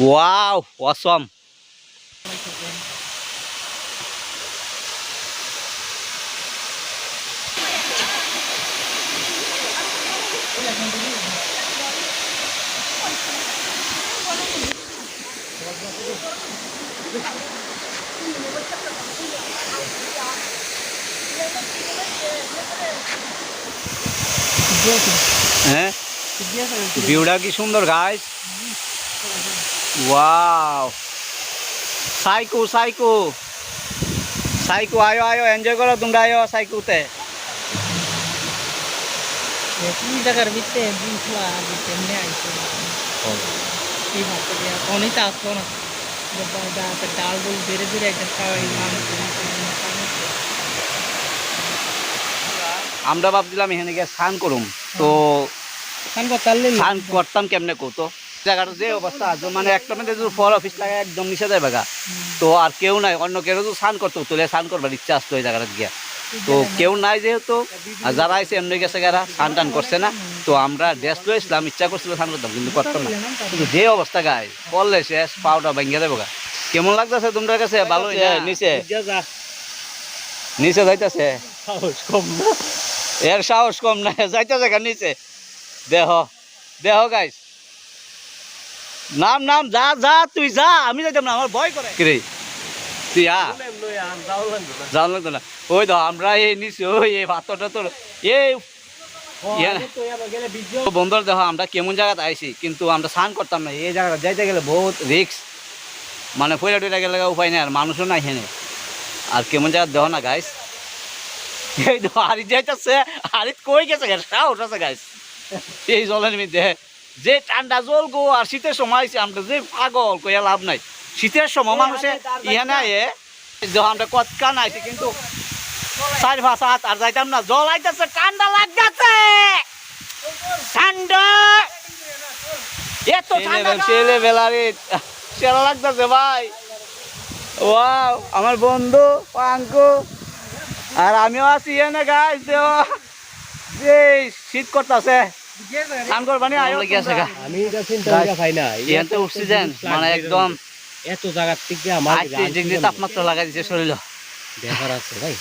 Wow অসম হ্যাঁ ভিউটা কি সুন্দর guys wow psycho psycho psycho আয়ো আয়ো এনজয় করো তোমরা, আয়ো সাইকোতে আমরা ভাবছিলাম এখানে গিয়ে স্নান করুম। তো স্নান করতাম কেমনে কত জায়গাটা যে অবস্থা আছে মানে একটা মধ্যে যদি ফর অফিস লাগে একদম নিষে যায় বাগা তো আর কেউ নাই অন্য কেউ যদি স্নান করতো তুলে স্নান করবার ইচ্ছা আসতো ওই জায়গাটা গিয়া। তো কেউ নাই যেহেতু আর যারা আছে এমনি গেছে যারা স্নান টান করছে না। তো আমরা ড্রেস লইছিলাম ইচ্ছা করছিল স্নান করতাম কিন্তু করতাম না। কিন্তু যে অবস্থা গায়ে পড়লে শেষ পাউটা ভেঙে দেবো গা। কেমন লাগতেছে তোমার কাছে? ভালো নিচে। নিচে যাইতেছে? এর সাহস কম না যাইতেছে গা নিচে। দেহ দেহ গাইস নাম নাম যা যা তুই যা আমি যাইতাম না আমার ভয় করে। কিরে? তুই আ? যাওয়া লাগতো না। ওই তো আমরা এই নিচে ওই এই পাথরটা তোর এই বন্ধুরা দেখো আমরা কেমন জায়গাতে আইছি কিন্তু আমরা স্নান করতাম না। এই জায়গাটা যাইতে গেলে বহুত রিক্স মানে ফইলা টইলা গেলে উপায় নেই আর মানুষও নাই হেনে। আর কেমন জায়গা দেখো না গাইস এই তো হারি যাইতেছে হারিত কই গেছে গাইস সাহস আছে গাইস এই জলের মধ্যে। যে ঠান্ডা জল গো আর শীতের সময় আমরা যে পাগল কইয়া লাভ নাই। শীতের সময় মানুষে ইহানে আয়ে যখন আমরা কতকান আইছি কিন্তু চার পাঁচ হাত আর যাইতাম না। জল আইতেছে ঠান্ডা লাগতেছে! ঠান্ডা! এত ঠান্ডা ছেলে বেলারে সেরা লাগতেছে ভাই। ওয়াও আমার বন্ধু পাঙ্কু আর আমিও আছি এনে দেও যে শীত করতেছে। মানে একদম এত জায়গার থেকে আমার তাপমাত্রা লাগাই দিছে শরীর ব্যাপার আছে ভাই।